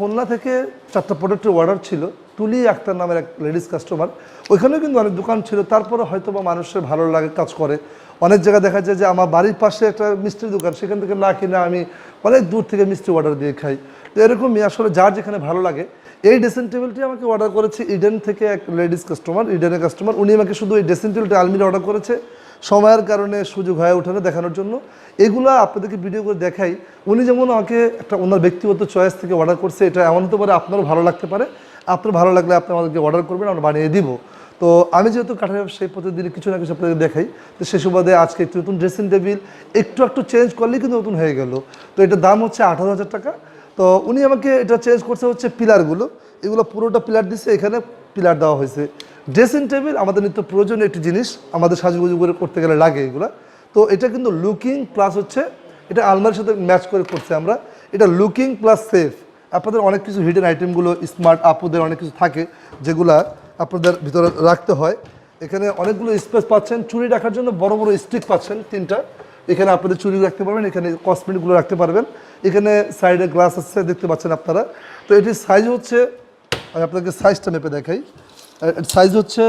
খুলনা থেকে চারটা প্রোডাক্টের অর্ডার ছিল তুলি আক্তার নামের এক লেডিস কাস্টমার ওইখানেও কিন্তু অনেক দোকান ছিল, তারপরে হয়তো বা মানুষের ভালো লাগে, কাজ করে। অনেক জায়গায় দেখা যায় যে আমার বাড়ির পাশে একটা মিষ্টির দোকান, সেখান থেকে না কিনে আমি অনেক দূর থেকে মিষ্টি অর্ডার দিয়ে খাই। তো এরকমই আসলে যার যেখানে ভালো লাগে, এই ড্রেসিং টেবিলটি আমাকে অর্ডার করেছে ইডেন থেকে এক লেডিস কাস্টমার ইডেনের কাস্টমার উনি আমাকে শুধু এই ড্রেসিং টেবিলটি আলমিরা অর্ডার করেছে। সময়ের কারণে সুযোগ হয়ে ওঠানো দেখানোর জন্য। এগুলো আপনাদেরকে ভিডিও করে দেখাই। উনি যেমন আমাকে একটা ওনার ব্যক্তিগত চয়েস থেকে অর্ডার করছে, এটা এমন হতে পারে আপনারও ভালো লাগতে পারে। আপনার ভালো লাগলে আপনি আমাদেরকে অর্ডার করবেন, আমরা বানিয়ে দিব। তো আমি যেহেতু কাঠের ব্যবসায়ী, প্রতিদিন কিছু না কিছু আপনাদের দেখাই। তো সে সুবাদে আজকে একটু নতুন ড্রেসিং টেবিল একটু একটু চেঞ্জ করলেই কিন্তু নতুন হয়ে গেল। তো এটার দাম হচ্ছে আঠারো হাজার টাকা। তো উনি আমাকে এটা চেঞ্জ করছে হচ্ছে পিলারগুলো এগুলো পুরোটা পিলার দিচ্ছে এখানে পিলার দেওয়া হয়েছে। ড্রেসিং টেবিল আমাদের নিত্য প্রয়োজনীয় একটি জিনিস, আমাদের সাজুগুজু করে করতে গেলে লাগে এগুলো। তো এটা কিন্তু লুকিং প্লাস হচ্ছে, এটা আলমারির সাথে ম্যাচ করে করছে আমরা। এটা লুকিং প্লাস সেফ আপনাদের অনেক কিছু হিডেন আইটেমগুলো স্মার্ট আপুদের অনেক কিছু থাকে, যেগুলা আপনাদের ভিতরে রাখতে হয়। এখানে অনেকগুলো স্পেস পাচ্ছেন, চুরি রাখার জন্য বড় বড় স্টিক পাচ্ছেন তিনটা। এখানে আপনাদের চুরি রাখতে পারবেন, এখানে কসমেটিকগুলো রাখতে পারবেন। এখানে সাইডে গ্লাস আছে, দেখতে পাচ্ছেন আপনারা। তো এটির সাইজ হচ্ছে, আমি আপনাকে সাইজটা মেপে দেখাই। সাইজ হচ্ছে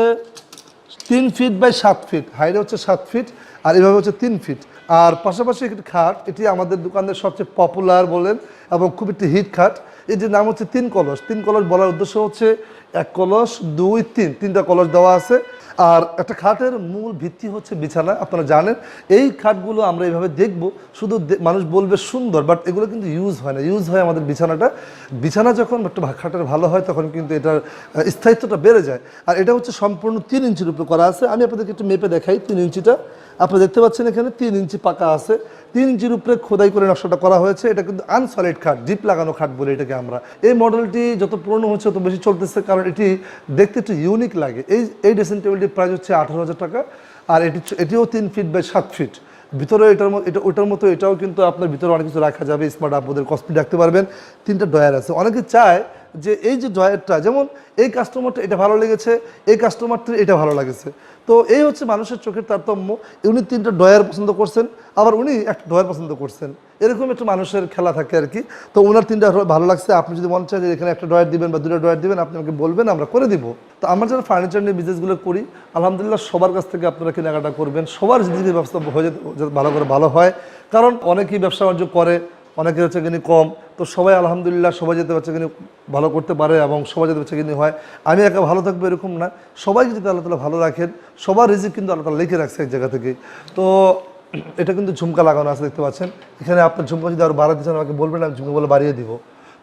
তিন ফিট বাই সাত ফিট হাইট হচ্ছে সাত ফিট আর এভাবে হচ্ছে তিন ফিট আর পাশাপাশি একটি খাট, এটি আমাদের দোকানের সবচেয়ে পপুলার বলেন, এবং খুব একটি হিট খাট। যে নাম হচ্ছে তিন কলস। তিন কলস বলার উদ্দেশ্য হচ্ছে এক কলস, দুই, তিন। তিনটা কলস দেওয়া আছে। আর একটা খাটের মূল ভিত্তি হচ্ছে বিছানা, আপনারা জানেন। এই খাটগুলো আমরা এইভাবে দেখব, শুধু মানুষ বলবে সুন্দর বাট এগুলো কিন্তু ইউজ হয় না। ইউজ হয় আমাদের বিছানাটা। বিছানা যখন একটা খাটের ভালো হয়, তখন কিন্তু এটার স্থায়িত্বটা বেড়ে যায়। আর এটা হচ্ছে সম্পূর্ণ তিন ইঞ্চির উপরে করা আছে। আমি আপনাদেরকে একটু মেপে দেখাই তিন ইঞ্চিটা। আপনারা দেখতে পাচ্ছেন এখানে তিন ইঞ্চি পাকা আছে। তিন ইঞ্চির উপরে খোদাই করে নকশাটা করা হয়েছে। এটা কিন্তু আনসলিড খাট ডিপ লাগানো খাট বলে এটাকে আমরা। এই মডেলটি যত পুরনো হচ্ছে, তত বেশি চলতেছে, কারণ এটি দেখতে একটু ইউনিক লাগে। এই এই ড্রেসিং টেবিলটির প্রাইস হচ্ছে আঠারো হাজার টাকা, আর এটি এটিও তিন ফিট বাই সাত ফিট ভিতরে এটার মতো এটা, ওটার মতো এটাও কিন্তু আপনার ভিতরে অনেক কিছু রাখা যাবে। স্মার্ট আপনাদের কসমেটিক রাখতে পারবেন। তিনটা ডয়ার আছে। অনেকে চায় যে এই যে ডয়ারটা যেমন এই কাস্টমারটা এটা ভালো লেগেছে, এই কাস্টমারটা এটা ভালো লাগেছে। তো এই হচ্ছে মানুষের চোখের তারতম্য। উনি তিনটা ডয়ার পছন্দ করছেন, আবার উনি একটা ডয়ার পছন্দ করছেন। এরকম একটা মানুষের খেলা থাকে আর কি। তো ওনার তিনটা ভালো লাগছে। আপনি যদি মনে চায় যে এখানে একটা ডয়ার দিবেন বা দুটো ডয়ার দিবেন, আপনি আমাকে বলবেন, আমরা করে দিব। তো আমরা যারা ফার্নিচার নিয়ে বিজনেসগুলো করি, আলহামদুলিল্লাহ সবার কাছ থেকে আপনারা কেনাকাটা করবেন। সবার যদি ব্যবস্থা হয়ে যেতে ভালো করে ভালো হয়। কারণ অনেকেই ব্যবসা বাণিজ্য করে অনেকের হচ্ছে কিনি কম। তো সবাই আলহামদুলিল্লাহ, সবাই যেতে পারছে কিনি ভালো করতে পারে এবং সবাই যেতে পারছে কিনি হয়। আমি একা ভালো থাকব এরকম না। সবাই যদি আল্লাহ তালা ভালো রাখেন, সবার রিজিক কিন্তু আল্লাহ তালা লিখে রাখছে এক জায়গা থেকে। তো এটা কিন্তু ঝুমকা লাগানো আছে, দেখতে পাচ্ছেন। এখানে আপনার ঝুমকা যদি আরও বাড়াতে চান, আমাকে বলবেন, আমি ঝুমকা বলে বাড়িয়ে দিব।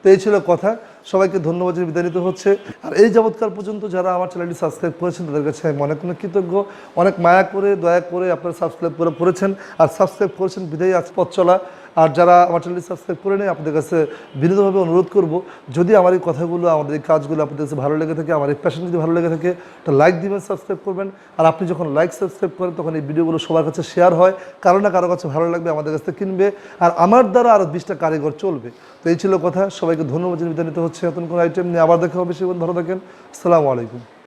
তো এই ছিল কথা। সবাইকে ধন্যবাদ বিদায় নিতে হচ্ছে। আর এই যাবৎকাল পর্যন্ত যারা আমার চ্যানেলটি সাবস্ক্রাইব করেছেন, তাদের কাছে আমি অনেক অনেক কৃতজ্ঞ। অনেক মায়া করে, দয়া করে আপনারা সাবস্ক্রাইব করে করেছেন আর সাবস্ক্রাইব করেছেন, বিদায় আজ পথ চলা। আর যারা আমার চ্যানেলটি সাবস্ক্রাইব করে নেয় আপনাদের কাছে বিনীতভাবে অনুরোধ করব, যদি আমার এই কথাগুলো, আমাদের এই কাজগুলো আপনাদের কাছে ভালো লেগে থাকে, আমার এই প্যাশন যদি ভালো লেগে থাকে, তো লাইক দিবেন সাবস্ক্রাইব করবেন। আর আপনি যখন লাইক সাবস্ক্রাইব করেন, তখন এই ভিডিওগুলো সবার কাছে শেয়ার হয়, কারও না কারও কাছে ভালো লাগবে, আমাদের কাছে কিনবে। আর আমার দ্বারা আরও বিশটা কারিগর চলবে। তো এই ছিল কথা, সবাইকে ধন্যবাদ জানিয়ে নিতে হচ্ছে। নতুন কোনো আইটেম নিয়ে আবার দেখা হবে, সে ভালো থাকেন। আসসালামু আলাইকুম।